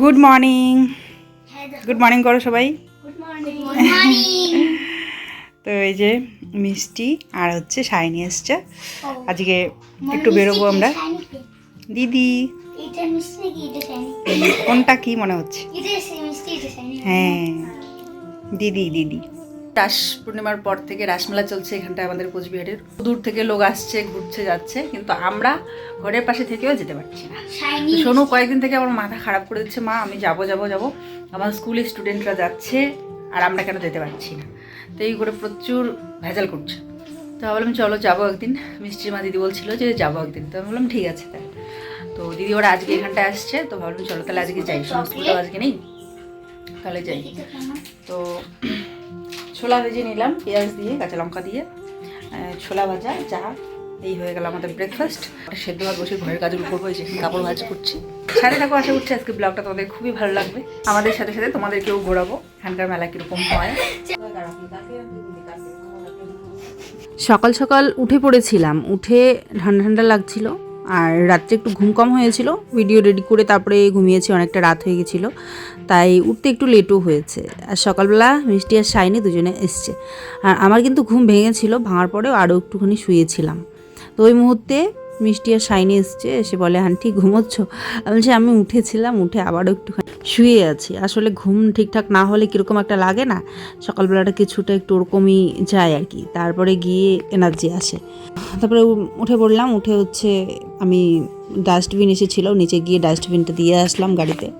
Good morning good morning করো সবাই। তো এই যে মিষ্টি আর হচ্ছে শাইনি এসছে। আজকে একটু বেরোবো আমরা। দিদি। কোনটা কি মনে হচ্ছে? হ্যাঁ। দিদি দিদি। রাস পূর্ণিমার পর থেকে রাসমেলা চলছে এখানটায় আমাদের কোচবিহারের। দূর থেকে লোক আসছে ঘুরছে যাচ্ছে কিন্তু আমরা ঘরের পাশে থেকেও যেতে পারছি না। সোনু কয়েকদিন থেকে আমার মাথা খারাপ করে দিচ্ছে মা আমি যাব যাব যাব। আমার স্কুলের স্টুডেন্টরা যাচ্ছে আর আমরা কেন যেতে পারছি না? তো এই করে প্রচুর ভেজাল করছে। তো ভাবলাম চলো যাব একদিন। মিষ্টির মা দিদি বলছিল যে যাব একদিন। তো আমি বললাম ঠিক আছে তাহলে। তো দিদি ওরা আজকে এখানটায় আসছে তো ভাবলাম চলো তাহলে আজকে যাই। সমস্ত তো আজকে নেই। তাহলে যাই। তো ছোলা ভেজে নিলাম, পেঁয়াজ দিয়ে, কাঁচা লঙ্কা দিয়ে ছোলা ভাজা চা এই হয়ে গেল আমাদের ব্রেকফাস্ট সেদ্ধ ভাত বসে ঘরের কাজগুলো করব এই কাপড় ভাজ করছি। সাথে থাকো, আশা করছি আজকে ব্লগটা তোমাদের খুবই ভালো লাগবে। আমাদের সাথে সাথে তোমাদেরকেও ঘোরাবো, এখানকার মেলা কীরকম হয়। সকাল সকাল উঠে পড়েছিলাম, উঠে ঠান্ডা ঠান্ডা লাগছিল। আর রাত্রে একটু ঘুম কম হয়েছিল। ভিডিও রেডি করে তারপরে ঘুমিয়েছি, অনেকটা রাত হয়ে গেছিল। তাই উঠতে একটু লেটও হয়েছে। আর সকালবেলা মিষ্টি আর শাইনি দুজনে এসছে। আর আমার কিন্তু ঘুম ভেঙেছিল, ভাঙার পরেও আরও একটুখানি শুয়েছিলাম। তো ওই মুহূর্তে মিষ্টি আর শাইনি এসছে, এসে বলে, আন্টি, ঘুমোচ্ছ? আমি বলছি, আমি উঠেছিলাম, উঠে আবারও একটুখানি শুয়ে আছি। আসলে ঘুম ঠিকঠাক না হলে কীরকম একটা লাগে না? সকালবেলাটা কিছুটা একটু ওরকমই যায় আর কি। তারপরে গিয়ে এনার্জি আসে। তারপরে উঠে পড়লাম। উঠে হচ্ছে আমি ডাস্টবিন এসেছিল। নিচে গিয়ে ডাস্টবিনটা দিয়ে আসলাম গাড়িতে।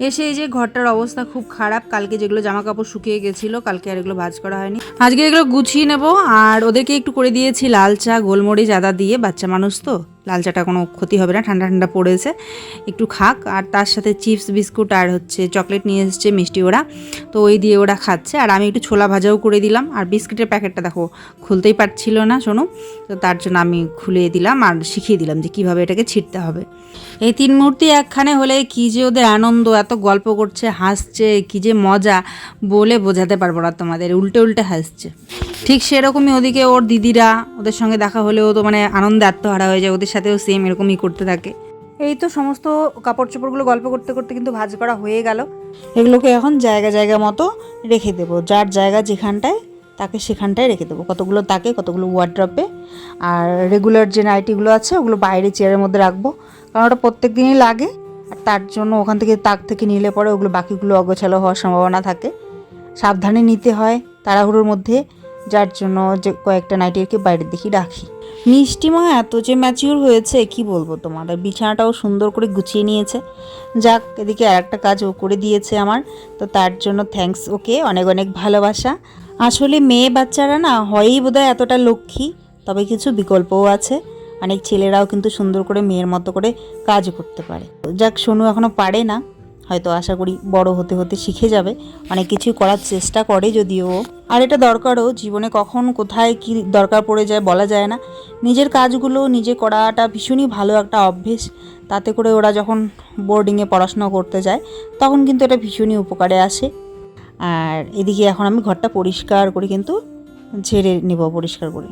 এসে এই যে ঘরটার অবস্থা খুব খারাপ। কালকে যেগুলো জামা কাপড় শুকিয়ে গেছিল, কালকে আর এগুলো ভাজ করা হয়নি। আজকে এগুলো গুছিয়ে নেব। আর ওদেরকে একটু করে দিয়েছি লাল চা, গোলমরিচ, আদা দিয়ে। বাচ্চা মানুষ তো। লাল চাটা কোনো ক্ষতি হবে না, ঠান্ডা ঠান্ডা পড়েছে। একটু খাক, আর তার সাথে চিপস, বিস্কুট আর হচ্ছে চকলেট নিয়ে এসেছে মিষ্টি ওরা। তো ওই দিয়ে ওরা খাচ্ছে, আর আমি একটু ছোলা ভাজাও করে দিলাম। আর বিস্কিটের প্যাকেটটা দেখো, খুলতেই পারছিল না শোনো তো তার জন্য আমি খুলে দিলাম আর শিখিয়ে দিলাম যে কীভাবে এটাকে ছিটতে হবে। এই তিন মূর্তি একখানে হলে কী যে ওদের আনন্দ, এত গল্প করছে, হাসছে, কী যে মজা বলে বোঝাতে পারব না তোমাদের, উল্টে উল্টে হাসছে। ঠিক সেরকমই ওদিকে ওর দিদিরা, ওদের সঙ্গে দেখা হলেও তো মানে আনন্দে আত্মহারা হয়ে যায়, ওদের সাথেও সেম এরকমই করতে থাকে। এই তো সমস্ত কাপড় চোপড়গুলো গল্প করতে করতে কিন্তু ভাজ করা হয়ে গেল। এগুলোকে এখন জায়গা জায়গা মতো রেখে দেবো। যার জায়গা যেখানটায়, তাকে সেখানটায় রেখে দেবো। কতগুলো তাকে, কতগুলো ওয়ার্ড্রপে আর রেগুলার যে নাইটিগুলো আছে, ওগুলো বাইরে চেয়ারের মধ্যে রাখব। কারণ ওটা প্রত্যেক দিনই লাগে। আর তার জন্য ওখান থেকে তাক থেকে নিলে পরে ওগুলো বাকিগুলো অগোছালো হওয়ার সম্ভাবনা থাকে। সাবধানে নিতে হয় তাড়াহুড়োর মধ্যে। যার জন্য যে কয়েকটা নাইটিকে বাইরের দিকে রাখি। মিষ্টি মা এত যে ম্যাচিওর হয়েছে, কি বলব তোমাদের? বিছানাটাও সুন্দর করে গুছিয়ে নিয়েছে। যাক, এদিকে আর একটা কাজ ও করে দিয়েছে আমার। তো তার জন্য থ্যাঙ্কস ওকে অনেক অনেক ভালোবাসা। আসলে মেয়ে বাচ্চারা না হয়ই বোধহয় এতটা লক্ষ্মী, তবে কিছু বিকল্পও আছে। অনেক ছেলেরাও কিন্তু সুন্দর করে মেয়ের মতো করে কাজ করতে পারে। যাক, সোনু এখনও পারে না। হয়তো আশা করি বড় হতে হতে শিখে যাবে। অনেক কিছু করার চেষ্টা করে যদিও। আর এটা দরকারও, জীবনে কখন কোথায় কি দরকার পড়ে যায় বলা যায় না। নিজের কাজগুলো, নিজে করাটা ভীষণই ভালো একটা অভ্যেস। তাতে করে ওরা যখন বোর্ডিংয়ে পড়াশোনা করতে যায়, তখন কিন্তু এটা ভীষণই উপকারে আসে। আর এদিকে এখন আমি ঘরটা পরিষ্কার করে কিন্তু ঝেড়ে নেব, পরিষ্কার করে।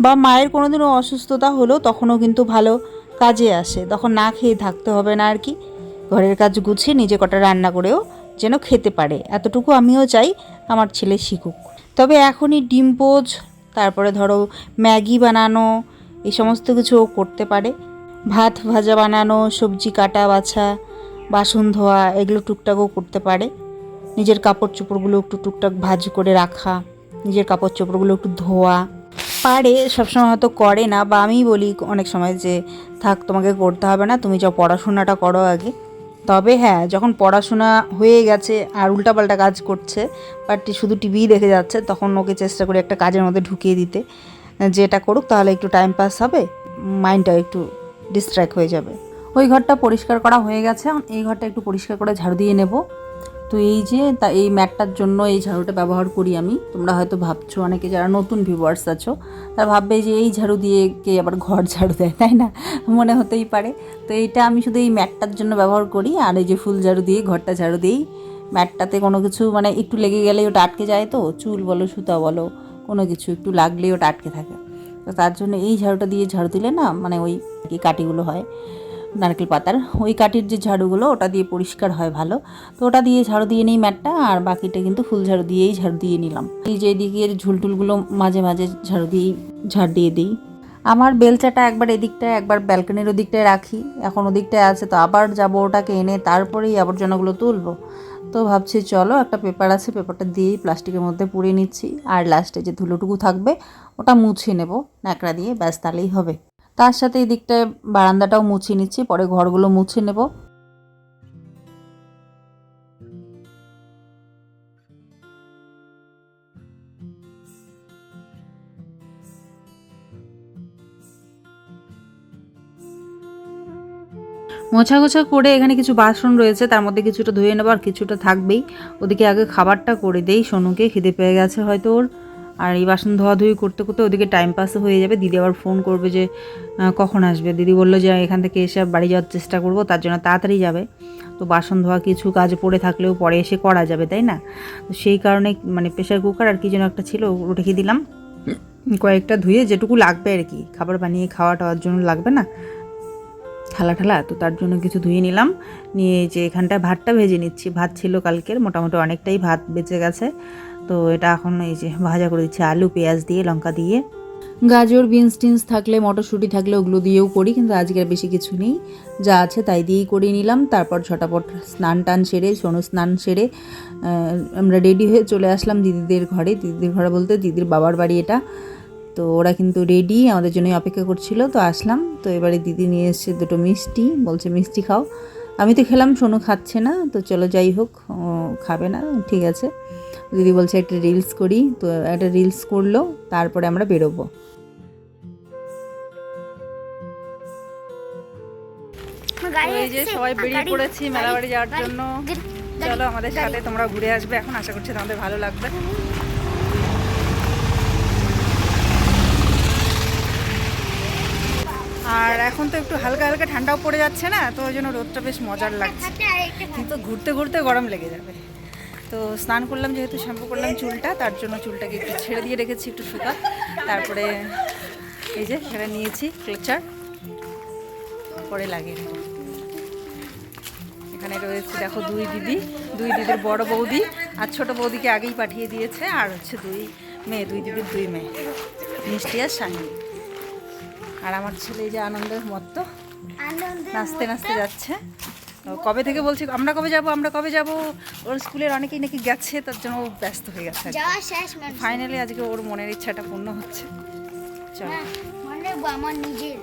বা মায়ের কোনোদিনও অসুস্থতা হলো তখনও কিন্তু ভালো কাজে আসে। তখন না খেয়ে থাকতে হবে না আর কি। ঘরের কাজ গুছিয়ে নিজে কটা রান্না করেও যেন খেতে পারে। এতটুকু আমিও চাই আমার ছেলে শিখুক। তবে এখনই ডিম পোচ তারপরে ধরো ম্যাগি বানানো, এই সমস্ত কিছু ও করতে পারে। ভাত ভাজা বানানো, সবজি কাটা বাছা, বাসন ধোয়া, এগুলো টুকটাকও করতে পারে। নিজের কাপড় চোপড়গুলো একটু টুকটাক ভাজ করে রাখা, নিজের কাপড় চোপড়গুলো একটু ধোয়া। পারে, সবসময় হয়তো করে না, বা আমি বলি অনেক সময় যে, থাক, তোমাকে করতে হবে না, তুমি যাও পড়াশোনাটা করো আগে। তবে হ্যাঁ যখন পড়াশোনা হয়ে গেছে আর উল্টাপাল্টা কাজ করছে বাট শুধু টিভি দেখে যাচ্ছে, তখন ওকে চেষ্টা করি একটা কাজের মধ্যে ঢুকিয়ে দিতে। যে এটা করুক তাহলে একটু টাইম পাস হবে মাইন্ডটাও একটু ডিস্ট্র্যাক্ট হয়ে যাবে। ওই ঘরটা পরিষ্কার করা হয়ে গেছে এই ঘরটা একটু পরিষ্কার করে ঝাড়ু দিয়ে নেব। তো এই যে তা, এই ম্যাটটার জন্য এই ঝাড়ুটা ব্যবহার করি আমি। তোমরা হয়তো ভাবছ, অনেকে যারা নতুন ভিউয়ার্স আছো তারা ভাববে যে এই ঝাড়ু দিয়ে কে আবার ঘর ঝাড়ু দেয়, তাই না? মনে হতেই পারে। তো এইটা আমি শুধু এই ম্যাটটার জন্য ব্যবহার করি, আর এই যে ফুল ঝাড়ু দিয়ে, ঘরটা ঝাড়ু দিই ম্যাটটাতে কোনো কিছু মানে একটু লেগে গেলে ওটা আটকে যায় তো, চুল বলো, সুতা বলো, কোনো কিছু একটু লাগলেই ওটা আটকে থাকে। তো তার জন্য এই ঝাড়ুটা দিয়ে ঝাড়ু দিলে না মানে ওই কাটিগুলো হয়। নারকেল পাতার। ওই কাঠির যে ঝাড়ুগুলো, ওটা দিয়ে পরিষ্কার হয় ভালো। তো ওটা দিয়ে ঝাড়ু দিয়ে নিই ম্যাটটা, আর বাকিটা কিন্তু ফুল ঝাড়ু দিয়েই ঝাড়ু দিয়ে নিলাম। এই যে এদিকের ঝুলটুলগুলো মাঝে মাঝে ঝাড়ু দিয়েই ঝাড় দিয়ে দিই। আমার বেলচাটা একবার এদিকটায়, একবার ব্যালকনির ওদিকটায় রাখি। এখন ওদিকটায় আছে তো আবার যাব ওটাকে এনে তারপরেই আবর্জনাগুলো তুলবো। তো ভাবছি চলো একটা পেপার আছে, পেপারটা দিয়েই প্লাস্টিকের মধ্যে পুড়ে নিচ্ছি। আর লাস্টে যে ধুলোটুকু থাকবে, ওটা মুছে নেব। ন্যাকড়া দিয়ে, ব্যাস তাহলেই হবে। তার সাথে এই দিকটায় বারান্দাটাও মুছে নিচ্ছি, পরে ঘরগুলো মুছে নেব। মোছা গোছা করে এখানে কিছু বাসন রয়েছে, তার মধ্যে কিছুটা ধুয়ে নেব আর কিছুটা থাকবেই। ওদিকে আগে খাবারটা করে দেই, সোনুকে, খিদে পেয়ে গেছে হয়তো ওর। আর এই বাসন ধোয়াধুয়ি করতে করতে ওদিকে টাইম পাসও হয়ে যাবে। দিদি আবার ফোন করবে যে কখন আসবে? দিদি বলল যে, এখান থেকে এসে বাড়ি যাওয়ার চেষ্টা করব, তার জন্য তাড়াতাড়ি যাবে। তো বাসন ধোয়া কিছু কাজ পড়ে থাকলেও পরে এসে করা যাবে, তাই না? তো সেই কারণে মানে প্রেশার কুকার আর কি যেন একটা ছিল রেখে দিলাম। কয়েকটা ধুয়ে যেটুকু লাগবে আর কি, খাবার বানিয়ে খাওয়া টাওয়ার জন্য লাগবে না? থালা ঠালা, তো তার জন্য কিছু ধুয়ে নিলাম। নিয়ে যে এখানটায় ভাতটা ভেজে নিচ্ছি। ভাত ছিল কালকের, মোটামুটি অনেকটাই ভাত বেঁচে গেছে। তো এটা এখন এই যে ভাজা করে দিচ্ছি, আলু, পেঁয়াজ দিয়ে, লঙ্কা দিয়ে। গাজর, বিনস, টিনস থাকলে, মটরশুঁটি থাকলে ওগুলো দিয়েও করি, কিন্তু আজকে আর বেশি কিছু নেই। যা আছে তাই দিয়েই করে নিলাম। তারপর ঝটাপট স্নান টান সেরে সোনু স্নান সেরে আমরা রেডি হয়ে চলে আসলাম দিদিদের ঘরে। দিদিদের ঘরে বলতে দিদির বাবার বাড়ি এটা। তো ওরা কিন্তু রেডি, আমাদের জন্যই অপেক্ষা করছিল, তো আসলাম। তো এবারে দিদি নিয়ে এসছে দুটো মিষ্টি, বলছে, মিষ্টি খাও। আমি তো খেলাম সোনু খাচ্ছে না। তো চলো যাই হোক খাবে না, ঠিক আছে। দিদি বলছে একটা রিলস করি তো একটা রিলস করল তারপরে আমরা বেরোবো। এই যে সবাই বেরিয়ে পড়েছি মেলাবাড়ি যাওয়ার জন্য। চলো আমাদের সাথে তোমরা ঘুরে আসবে। এখন আশা করছি তোমাদের ভালো লাগবে। আর এখন তো একটু হালকা হালকা ঠান্ডাও পড়ে যাচ্ছে না তো ওই জন্য রোদটা বেশ মজার লাগছে। কিন্তু ঘুরতে ঘুরতে গরম লেগে যাবে। তো স্নান করলাম যেহেতু শ্যাম্পু করলাম চুলটা তার জন্য চুলটাকে একটু ছেড়ে দিয়ে রেখেছি একটু শুকা তারপরে এই যে সেটা নিয়েছি ক্লেচার পরে লাগিয়ে নেব। এখানে রয়েছে দেখো দুই দিদি। দুই দিদির বড় বৌদি আর ছোট বৌদিকে আগেই পাঠিয়ে দিয়েছে আর হচ্ছে দুই মেয়ে দুই দিদির দুই মেয়ে মিষ্টি আর শাহিনী আর আমার ছেলে এই যে আনন্দের মতো নাচতে নাচতে যাচ্ছে। কবে থেকে বলছি আমরা কবে যাব আমরা কবে যাব? ওর স্কুলের অনেকেই নাকি গেছে তার জন্য ও ব্যস্ত হয়ে গেছে ফাইনালি আজকে ওর মনের ইচ্ছাটা পূর্ণ হচ্ছে। চল। না, আমার নিজের।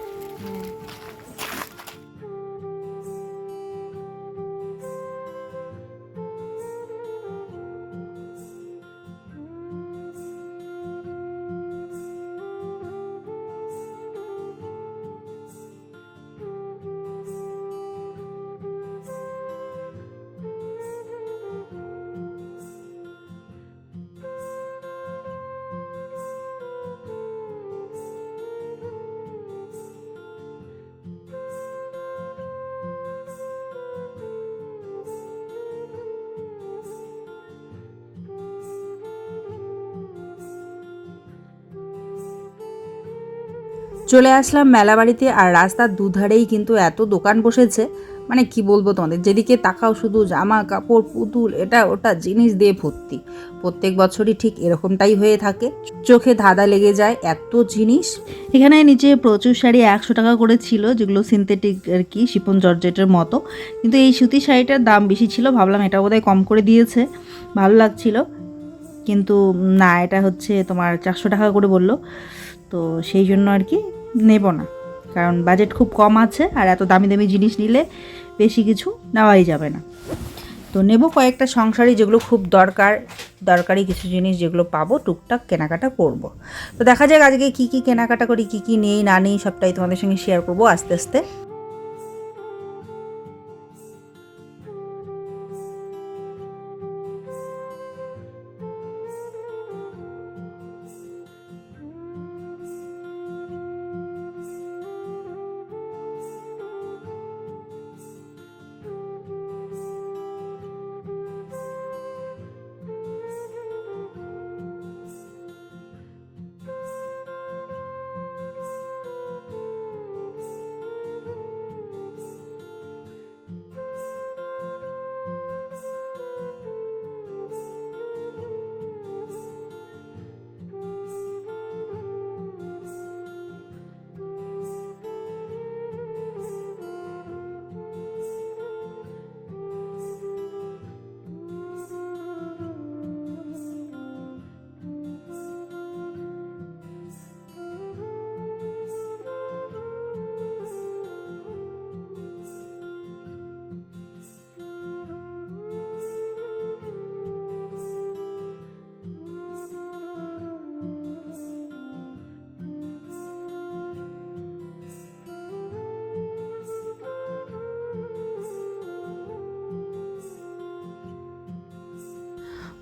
চলে আসলাম মেলা বাড়িতে আর রাস্তার দুধারেই কিন্তু এত দোকান বসেছে। মানে কি বলব তোমাদের, যেদিকে তাকাও শুধু জামা কাপড়, পুতুল, এটা ওটা জিনিস দিয়ে ভর্তি। প্রত্যেক বছরই ঠিক এরকমটাই হয়ে থাকে। চোখে ধাঁধা লেগে যায় এত জিনিস। এখানে নিচে প্রচুর শাড়ি একশো টাকা করে ছিল, যেগুলো সিনথেটিক আর কি শিপন জর্জেটের মতো। কিন্তু এই সুতি শাড়িটার দাম বেশি ছিল, ভাবলাম এটা বোধহয় কম করে দিয়েছে। ভালো লাগছিল। কিন্তু না, এটা হচ্ছে তোমার চারশো টাকা করে বলল। তো সেই জন্য আর কি নেব না। কারণ বাজেট খুব কম আছে আর এত দামি দামি জিনিস নিলে বেশি কিছু নেওয়াই যাবে না। তো নেব কয়েকটা সংসারই যেগুলো খুব দরকার, দরকারি কিছু জিনিস যেগুলো পাবো, টুকটাক কেনাকাটা করব। তো দেখা যাক আজকে কি কি কেনাকাটা করি, কি কি নেই, না নেই, সবটাই তোমাদের সঙ্গে শেয়ার করব আস্তে আস্তে।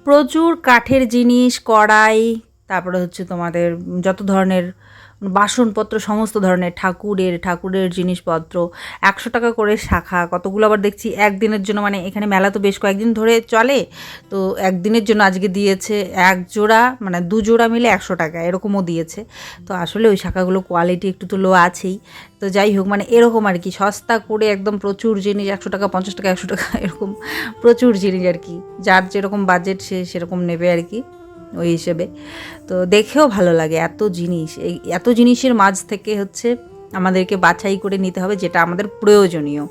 প্রচুর কাঠের জিনিস কড়াই তারপরে হচ্ছে তোমাদের যত ধরনের বাসনপত্র, সমস্ত ধরনের ঠাকুরের ঠাকুরের জিনিসপত্র, একশো টাকা করে শাখা, কতগুলো আবার দেখছি একদিনের জন্য মানে এখানে মেলা তো বেশ কয়েকদিন ধরে চলে, তো একদিনের জন্য আজকে দিয়েছে এক জোড়া মানে দু জোড়া মিলে একশো টাকা, এরকমও দিয়েছে। তো আসলে ওই শাখাগুলো কোয়ালিটি একটু তো লো আছেই। তো যাই হোক মানে এরকম আর কি, সস্তা করে একদম প্রচুর জিনিস, একশো টাকা, পঞ্চাশ টাকা, একশো টাকা, এরকম প্রচুর জিনিস আর কি, যার যেরকম বাজেট সে সেরকম নেবে আর কি। ওই হিসেবে। তো দেখেও ভালো লাগে এত জিনিস। এই এত জিনিসের মাঝ থেকে হচ্ছে আমাদেরকে বাছাই করে নিতে হবে যেটা আমাদের প্রয়োজনীয়।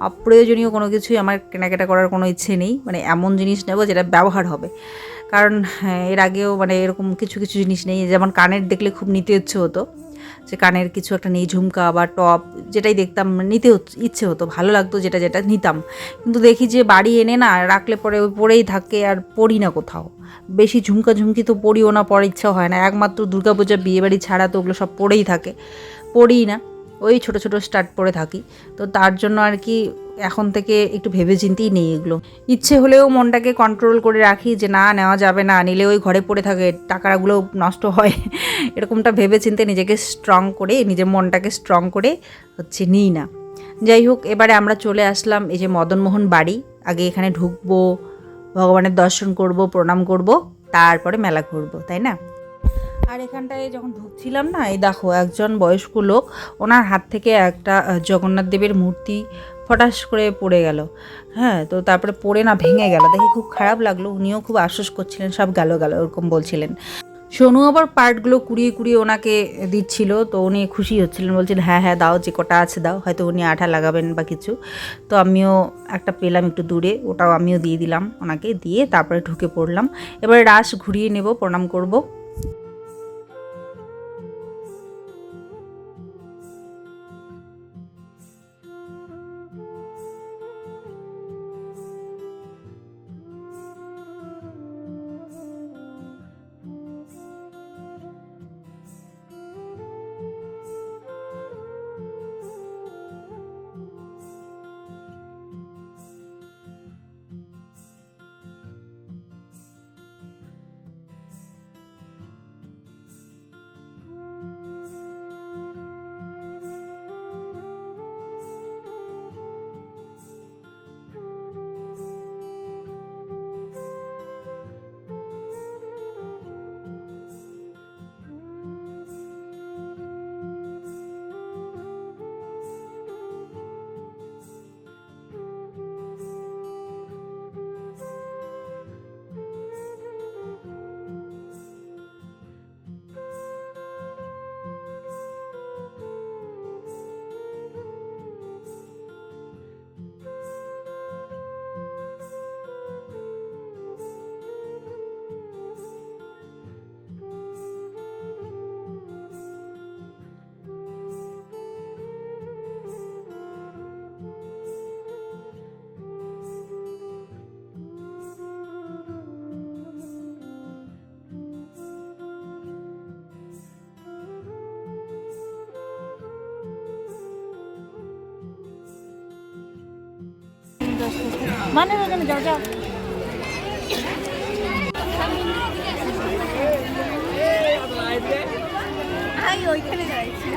অপ্রয়োজনীয় কোনো কিছুই আমার কেনাকাটা করার কোনো ইচ্ছে নেই। মানে এমন জিনিস নেব যেটা ব্যবহার হবে। কারণ হ্যাঁ, এর আগেও মানে এরকম কিছু কিছু জিনিস নেই। যেমন কানের দেখলে খুব নিতে ইচ্ছে হতো। যে কানের কিছু একটা নেই ঝুমকা বা টপ যেটাই দেখতাম নিতে ইচ্ছে হতো ভালো লাগতো যেটা যেটা নিতাম। কিন্তু দেখি যে বাড়ি এনে না রাখলে পরে পরেই থাকে আর পড়ি না কোথাও। বেশি ঝুমকা ঝুমকি তো পড়িও না, পড়ার ইচ্ছা হয় না। একমাত্র দুর্গাপূজা, বিয়েবাড়ি ছাড়া তো ওগুলো সব পড়েই থাকে। পড়িই না, ওই ছোট ছোট স্টার্ট পরে থাকি। তো তার জন্য আর কি এখন থেকে একটু ভেবে চিন্তেই নেই এগুলো। ইচ্ছে হলেও মনটাকে কন্ট্রোল করে রাখি যে না, নেওয়া যাবে না, নিলে ওই ঘরে পড়ে থাকে, টাকাগুলো নষ্ট হয়। এরকমটা ভেবে চিন্তে নিজেকে স্ট্রং করে, নিজের মনটাকে স্ট্রং করে হচ্ছে নিই না। যাই হোক, এবারে আমরা চলে আসলাম এই যে মদনমোহন বাড়ি। আগে এখানে ঢুকবো ভগবানের দর্শন করব, প্রণাম করব, তারপরে মেলা ঘুরবো, তাই না? আর এখানটায় যখন ঢুকছিলাম না, এই দেখো একজন বয়স্ক লোক, ওনার হাত থেকে একটা জগন্নাথ দেবের মূর্তি ফটাস করে পড়ে গেল। হ্যাঁ তো তারপরে পড়ে না, ভেঙে গেল। দেখে খুব খারাপ লাগল, উনিও খুব আশ্বাস করছিলেন, সব গেল গেল, ওরকম বলছিলেন। সোনু আবার পার্টগুলো কুড়িয়ে কুড়িয়ে ওনাকে দিচ্ছিল, তো উনি খুশি হচ্ছিলেন, বলছেন হ্যাঁ হ্যাঁ দাও, যে কটা আছে দাও, হয়তো উনি আঠা লাগাবেন বা কিছু। তো আমিও একটা পেলাম একটু দূরে, ওটাও আমিও দিয়ে দিলাম ওনাকে, দিয়ে তারপরে ঢুকে পড়লাম। এবারে রাস ঘুরিয়ে নেব, প্রণাম করব। মানে ওখানে যাও যাও। আমি ওইখানে যাচ্ছি।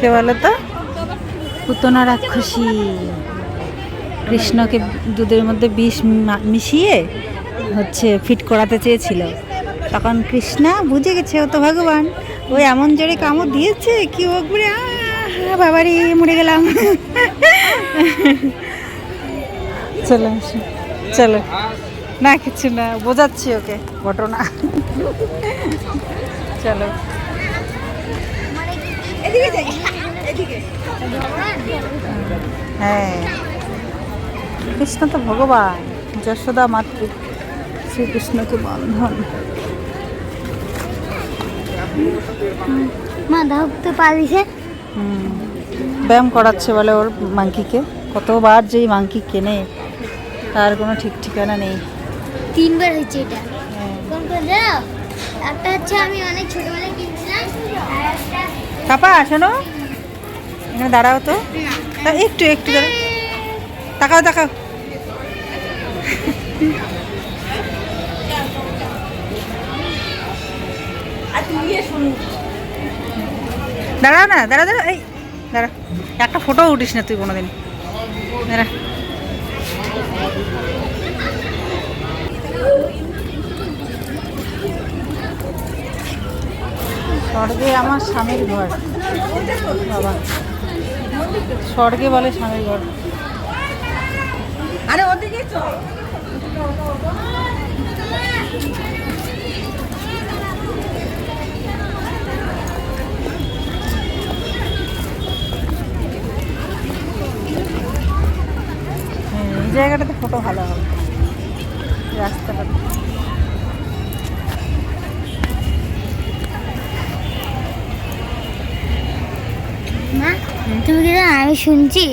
কে বলো তো? পুতনা রাক্ষসী। কৃষ্ণকে দুধের মধ্যে বিষ মিশিয়ে হচ্ছে ফিট করাতে চেয়েছিল। তখন কৃষ্ণা বুঝে গেছে ও তো ভগবান ও এমন জোরে কামড় দিয়েছে কি ও ঘুরে আহা, বাবারে মরে গেলাম। চলো চলো। না কিছু না বোঝাচ্ছি ওকে ঘটনা। চলো। হ্যাঁ। কৃষ্ণ তো ভগবান যশোদা মাতৃ শ্রীকৃষ্ণকে বন্ধন। মা ধরতে পারিছে। ব্যায়াম করাচ্ছে বলে ওর মাংকিকে কতবার যে এই মাংকি কেনে তার কোনো ঠিক ঠিকানা নেই। তিনবার হয়েছে এটা। হ্যাঁ। কোন কোন একটা হচ্ছে আমি অনেক ছোটবেলায় কিনছিলাম আর একটা পাপা শোনো। এখানে দাঁড়াও তো। তা একটু একটু দাঁড়াও। তাকাও তাকাও। দাঁড়াও না দাঁড়া দাঁড়া এই দাঁড়া। একটা ফটো উঠিস না তুই কোনোদিন। দাঁড়া। স্বর্গে আমার স্বামীর ঘর। বাবা। স্বর্গে বলে স্বামীর ঘর। আরে ওদিকে এই জায়গাটাতে ফটো ভালো হবে। রাস্তাটা তুমি আমি শুনছি?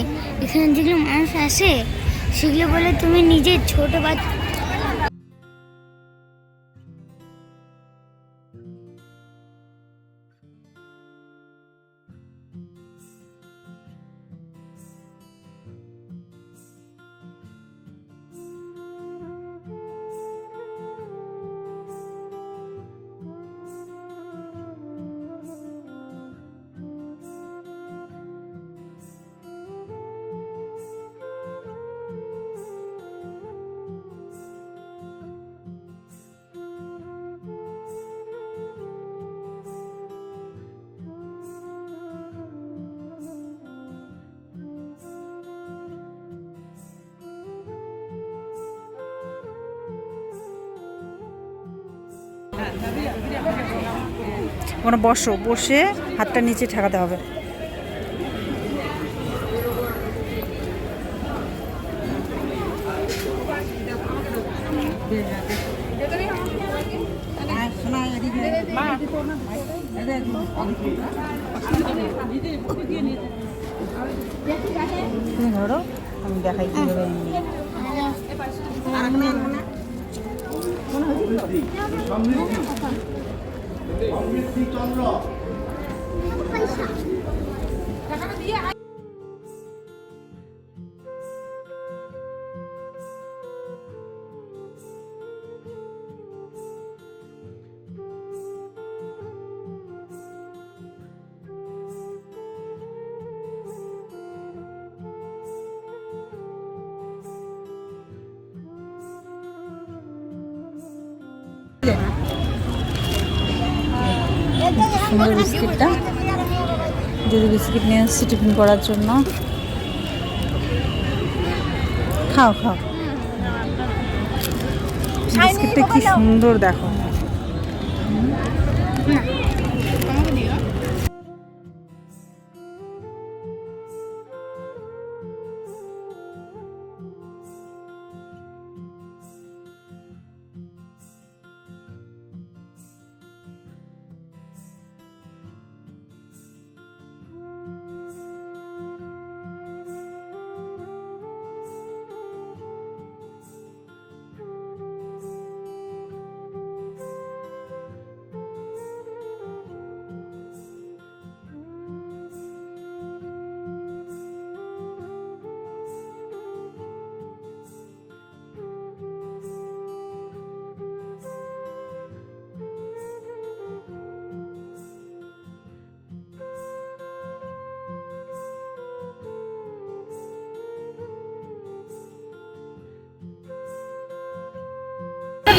এখানে যেগুলো মানুষ আসে, সেগুলো বলে তুমি নিজের ছোট বাচ্চা ওখানে বসো বসে হাতটা নিচে ঠেকাতে হবে। ধরো আমি দেখাই কীভাবে চন্দ্র সুন্দর বিস্কিটটা। যদি বিস্কিট নিয়ে এসেছি টিফিন করার জন্য। খাও খাও। বিস্কিটটা কি সুন্দর দেখো।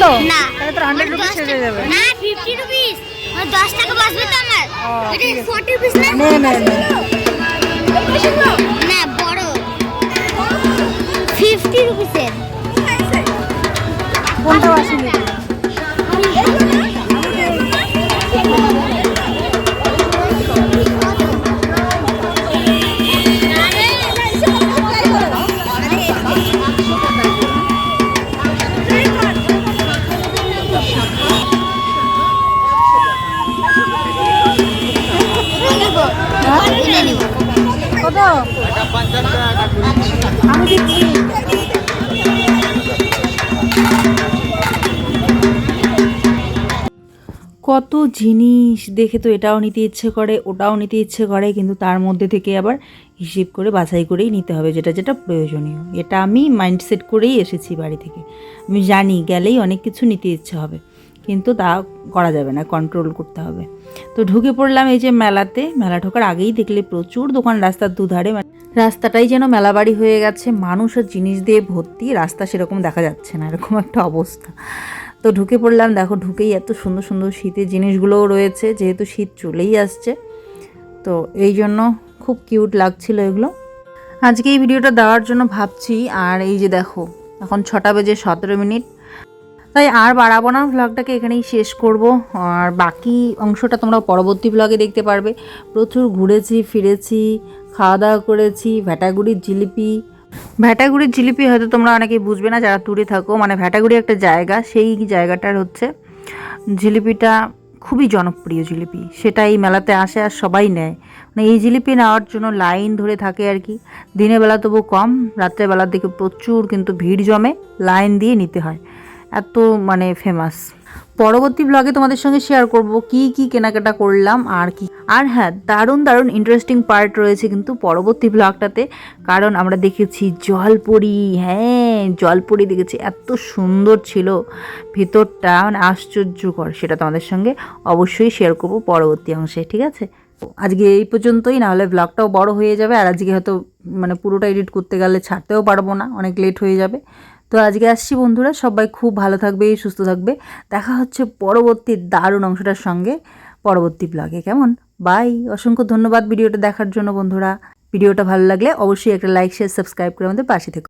তো না। তাহলে তো হান্ড্রেড রুপিস হয়ে যাবে। না ফিফটি রুপিস দশ টাকা বাঁচবে তো আমার। ফোর্টি রুপিস না? নে নে নে। না বড়। ফিফটি রুপিসের কোনটা বাসি কত জিনিস দেখে তো এটাও নিতে ইচ্ছে করে, ওটাও নিতে ইচ্ছে করে, কিন্তু তার মধ্যে থেকে আবার হিসেব করে, বাছাই করেই নিতে হবে যেটা যেটা প্রয়োজনীয়। এটা আমি মাইন্ডসেট করেই এসেছি বাড়ি থেকে। আমি জানি গেলেই অনেক কিছু নিতে ইচ্ছে হবে, কিন্তু তা করা যাবে না কন্ট্রোল করতে হবে। তো ঢুকে পড়লাম এই যে মেলাতে। মেলা ঢোকার আগেই দেখলে প্রচুর দোকান রাস্তার দুধারে। মানে রাস্তাটাই যেন মেলাবাড়ি হয়ে গেছে, মানুষ আর জিনিস দিয়ে ভর্তি, রাস্তা সেরকম দেখা যাচ্ছে না, এরকম একটা অবস্থা। তো ঢুকে পড়লাম, দেখো ঢুকেই এত সুন্দর সুন্দর শীতের জিনিসগুলোও রয়েছে, যেহেতু শীত চলেই আসছে। তো এই জন্য খুব কিউট লাগছিল এগুলো। আজকে এই ভিডিওটা দেওয়ার জন্য ভাবছি, আর এই যে দেখো, এখন ছটা বেজে সতেরো মিনিট। তাই আর বাড়াবো না ভ্লগটাকে এখানেই শেষ করব। আর বাকি অংশটা তোমরা পরবর্তী ব্লগে দেখতে পারবে। প্রচুর ঘুরেছি, ফিরেছি খাওয়া দাওয়া করেছি ভ্যাটাগুড়ির জিলিপি। ভ্যাটাগুড়ির জিলিপি হয়তো তোমরা অনেকে বুঝবে না, যারা দূরে থাকো। মানে ভ্যাটাগুড়ি একটা জায়গা, সেই জায়গাটার হচ্ছে জিলিপিটা খুবই জনপ্রিয় জিলিপি। সেটা এই মেলাতে আসে আর সবাই নেয়। মানে এই জিলিপি নেওয়ার জন্য লাইন ধরে থাকে আর কি। দিনের বেলা তবু কম রাত্রেবেলার দিকে প্রচুর কিন্তু ভিড় জমে, লাইন দিয়ে নিতে হয়। এত মানে ফেমাস পরবর্তী ব্লগে তোমাদের সঙ্গে শেয়ার করব কি কি কেনাকাটা করলাম আর কি। আর হ্যাঁ দারুণ দারুণ ইন্টারেস্টিং পার্ট রয়েছে কিন্তু পরবর্তী ব্লগটাতে কারণ আমরা দেখেছি জলপুরি হ্যাঁ জলপুরি দেখেছি, এত সুন্দর ছিল। ভেতরটা মানে আশ্চর্যকর, সেটা তোমাদের সঙ্গে অবশ্যই শেয়ার করব পরবর্তী অংশে, ঠিক আছে? আজকে এই পর্যন্তই, না হলে ব্লগটাও বড় হয়ে যাবে, আর আজকে হয়তো মানে পুরোটা এডিট করতে গেলে ছাড়তেও পারব না, অনেক লেট হয়ে যাবে। তো আজকে আসছি বন্ধুরা, সবাই খুব ভালো থাকবে, সুস্থ থাকবে। দেখা হচ্ছে পরবর্তী দারুণ অংশটার সঙ্গে পরবর্তী ব্লগে কেমন? বাই অসংখ্য ধন্যবাদ ভিডিওটা দেখার জন্য বন্ধুরা। ভিডিওটা ভালো লাগলে অবশ্যই একটা লাইক শেয়ার সাবস্ক্রাইব করে আমাদের পাশে থেকো।